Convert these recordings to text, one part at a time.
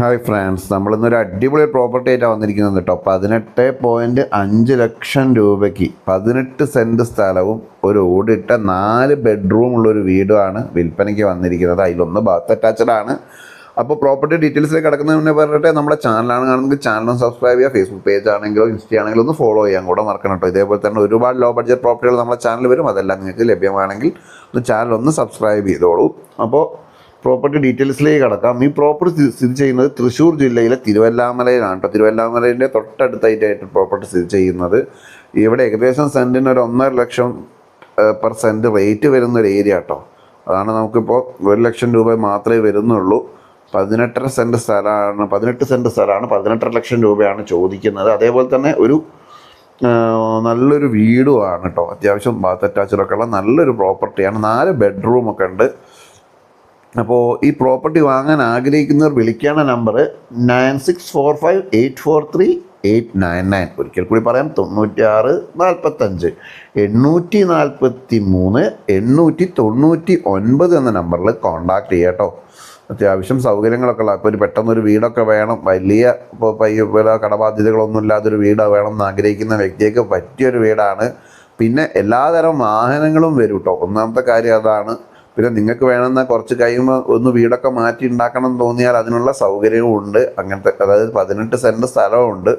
Hi friends നമ്മളിന്നൊരു അടിപൊളി property ആയിട്ടാണ് വന്നിരിക്കുന്നത് കേട്ടോ പതിനെട്ട് പോയിന്റ് അഞ്ച് ലക്ഷം രൂപയ്ക്ക് പതിനെട്ട് സെന്റ് സ്ഥലവും ഒരു ഓടിട്ട നാല് ബെഡ്റൂം ഉള്ളൊരു വീടുമാണ് വിൽപ്പനയ്ക്ക് വന്നിരിക്കുന്നത്. അതിലൊന്ന് ബാത്ത് അറ്റാച്ചഡ് ആണ്. അപ്പോൾ പ്രോപ്പർട്ടി ഡീറ്റെയിൽസിലേക്ക് കിടക്കുന്നതിന് മുന്നേ പറഞ്ഞിട്ട് നമ്മുടെ ചാനലാണ് കാണുന്നത് ചാനൽ സബ്സ്ക്രൈബ് ചെയ്യുക. ഫേസ്ബുക്ക് പേജ് ആണെങ്കിലോ ഇൻസ്റ്റ ആണെങ്കിലും ഒന്ന് ഫോളോ ചെയ്യാൻ കൂടെ മറക്കണം കേട്ടോ ഇതേപോലെ തന്നെ ഒരുപാട് ലോ ബഡ്ജറ്റ് പ്രോപ്പർട്ടികൾ നമ്മുടെ ചാനൽ വരും. അതെല്ലാം നിങ്ങൾക്ക് ലഭ്യമാണെങ്കിൽ ഒന്ന് ചാനൽ ഒന്ന് സബ്സ്ക്രൈബ് ചെയ്തോളൂ. അപ്പോൾ പ്രോപ്പർട്ടി ഡീറ്റെയിൽസിലേക്ക് കടക്കാം. ഈ പ്രോപ്പർട്ടി സ്ഥിതി ചെയ്യുന്നത് തൃശ്ശൂർ ജില്ലയിലെ തിരുവല്ലാമലയിലാണ്. കേട്ടോ തിരുവല്ലാമലയിന്റെ തൊട്ടടുത്തായിട്ടായിട്ട് പ്രോപ്പർട്ടി സ്ഥിതി ചെയ്യുന്നത്. ഇവിടെ ഏകദേശം സെന്റിന് ഒരു ഒന്നര ലക്ഷം പെർ സെന്റ് റേറ്റ് വരുന്ന ഒരു ഏരിയ കേട്ടോ അതാണ് നമുക്കിപ്പോൾ ഒരു ലക്ഷം രൂപ മാത്രമേ വരുന്നുള്ളൂ. പതിനെട്ടര സെന്റ് സ്ഥലമാണ് പതിനെട്ട് സെന്റ് സ്ഥലമാണ് പതിനെട്ടര ലക്ഷം രൂപയാണ് ചോദിക്കുന്നത്. അതേപോലെ തന്നെ ഒരു നല്ലൊരു വീടുമാണ് കേട്ടോ അത്യാവശ്യം ബാത്ത് അറ്റാച്ചഡൊക്കെ ഉള്ള നല്ലൊരു പ്രോപ്പർട്ടിയാണ് നാല് ബെഡ്റൂമൊക്കെ ഉണ്ട്. അപ്പോൾ ഈ പ്രോപ്പർട്ടി വാങ്ങാൻ ആഗ്രഹിക്കുന്നവർ വിളിക്കേണ്ട number nine six four five eight four three eight nine nine. ഒരിക്കൽ കൂടി പറയാം തൊണ്ണൂറ്റി ആറ് നാൽപ്പത്തഞ്ച് എണ്ണൂറ്റി നാൽപ്പത്തി മൂന്ന് എണ്ണൂറ്റി തൊണ്ണൂറ്റി ഒൻപത് എന്ന നമ്പറിൽ കോൺടാക്റ്റ് ചെയ്യാം കേട്ടോ. അത്യാവശ്യം സൗകര്യങ്ങളൊക്കെ ഉള്ള ഇപ്പോൾ ഒരു പെട്ടെന്നൊരു വീടൊക്കെ വേണം. വലിയ ഇപ്പോൾ പയ്യ കടബാധ്യതകളൊന്നും ഇല്ലാത്തൊരു വീട് വേണം എന്ന് ആഗ്രഹിക്കുന്ന വ്യക്തിക്ക് പറ്റിയൊരു വീടാണ്. പിന്നെ എല്ലാതരം വാഹനങ്ങളും വരും കേട്ടോ. ഒന്നാമത്തെ കാര്യം അതാണ് പിന്നെ നിങ്ങൾക്ക് വേണമെന്ന കുറച്ച് കഴിയുമ്പോൾ ഒന്ന് വീടൊക്കെ മാറ്റി ഉണ്ടാക്കണം എന്ന് തോന്നിയാൽ അതിനുള്ള സൗകര്യവും ഉണ്ട്. അങ്ങനത്തെ അതായത് പതിനെട്ട് സെന്റ് സ്ഥലമുണ്ട്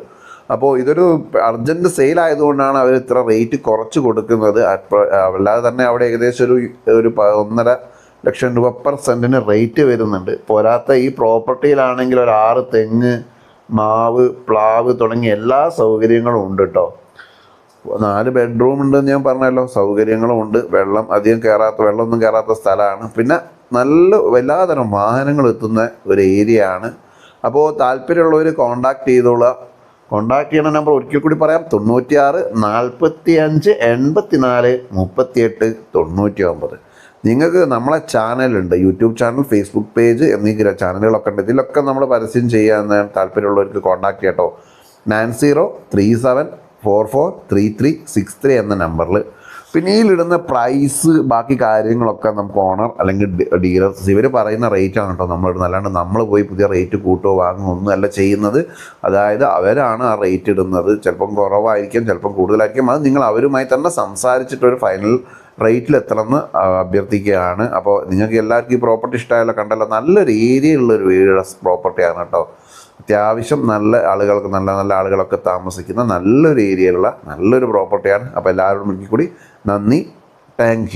അപ്പോൾ ഇതൊരു അർജന്റ് സെയിൽ ആയതുകൊണ്ടാണ് അവർ ഇത്ര റേറ്റ് കുറച്ച് കൊടുക്കുന്നത്. അല്ലാതെ തന്നെ അവിടെ ഏകദേശം ഒരു ഒരു ഒന്നര ലക്ഷം രൂപ പെർ സെന്റിന് റേറ്റ് വരുന്നുണ്ട്. പോരാത്ത ഈ പ്രോപ്പർട്ടിയിലാണെങ്കിൽ ഒരു ആറ് തെങ്ങ് മാവ് പ്ലാവ് തുടങ്ങിയ എല്ലാ സൗകര്യങ്ങളും ഉണ്ട് കേട്ടോ നാല് ബെഡ്റൂം ഉണ്ടെന്ന് ഞാൻ പറഞ്ഞല്ലോ. സൗകര്യങ്ങളും ഉണ്ട്. വെള്ളം അധികം കയറാത്ത വെള്ളമൊന്നും കയറാത്ത സ്ഥലമാണ്. പിന്നെ നല്ല എല്ലാതരം വാഹനങ്ങൾ എത്തുന്ന ഒരു ഏരിയ ആണ്. അപ്പോൾ താല്പര്യമുള്ളവർ കോണ്ടാക്ട് ചെയ്തോളുക കോണ്ടാക്ട് ചെയ്യുന്ന നമ്പർ ഒരിക്കൽ കൂടി പറയാം. തൊണ്ണൂറ്റിയാറ് നാൽപ്പത്തി അഞ്ച് എൺപത്തി നാല് മുപ്പത്തിയെട്ട് തൊണ്ണൂറ്റി ഒമ്പത് നിങ്ങൾക്ക് നമ്മളെ ചാനലുണ്ട് യൂട്യൂബ് ചാനൽ ഫേസ്ബുക്ക് പേജ് എന്നീ ചാനലുകളൊക്കെ ഉണ്ട്. ഇതിലൊക്കെ നമ്മൾ പരസ്യം ചെയ്യാൻ താല്പര്യമുള്ളവർക്ക് കോണ്ടാക്ട് ചെയ്യട്ടോ. Nine zero three seven four four three three six three എന്ന നമ്പറിൽ പിന്നെ ഇടുന്ന പ്രൈസ് ബാക്കി കാര്യങ്ങളൊക്കെ നമുക്ക് ഓണർ അല്ലെങ്കിൽ ഡീലേഴ്സ് ഇവർ പറയുന്ന റേറ്റ് ആണ് കേട്ടോ നമ്മൾ ഇടുന്നത് അല്ലാണ്ട് നമ്മൾ പോയി പുതിയ റേറ്റ് കൂട്ടുകയോ വാങ്ങുക ഒന്നുമല്ല ചെയ്യുന്നത്. അതായത് അവരാണ് ആ റേറ്റ് ഇടുന്നത്. ചിലപ്പം കുറവായിരിക്കും ചിലപ്പം കൂടുതലായിരിക്കും. അത് നിങ്ങൾ അവരുമായി തന്നെ സംസാരിച്ചിട്ടൊരു ഫൈനൽ റേറ്റിൽ എത്തണമെന്ന് അഭ്യർത്ഥിക്കുകയാണ്. അപ്പോൾ നിങ്ങൾക്ക് എല്ലാവർക്കും ഈ പ്രോപ്പർട്ടി ഇഷ്ടമായാലും കണ്ടല്ലോ നല്ലൊരു ഏരിയ ഉള്ളൊരു വീട് പ്രോപ്പർട്ടിയാണ് കേട്ടോ. അത്യാവശ്യം നല്ല ആളുകൾക്ക് നല്ല നല്ല ആളുകളൊക്കെ താമസിക്കുന്ന നല്ലൊരു ഏരിയയിലുള്ള നല്ലൊരു പ്രോപ്പർട്ടിയാണ് അപ്പോൾ എല്ലാവരോടും കൂടി നന്ദി. താങ്ക്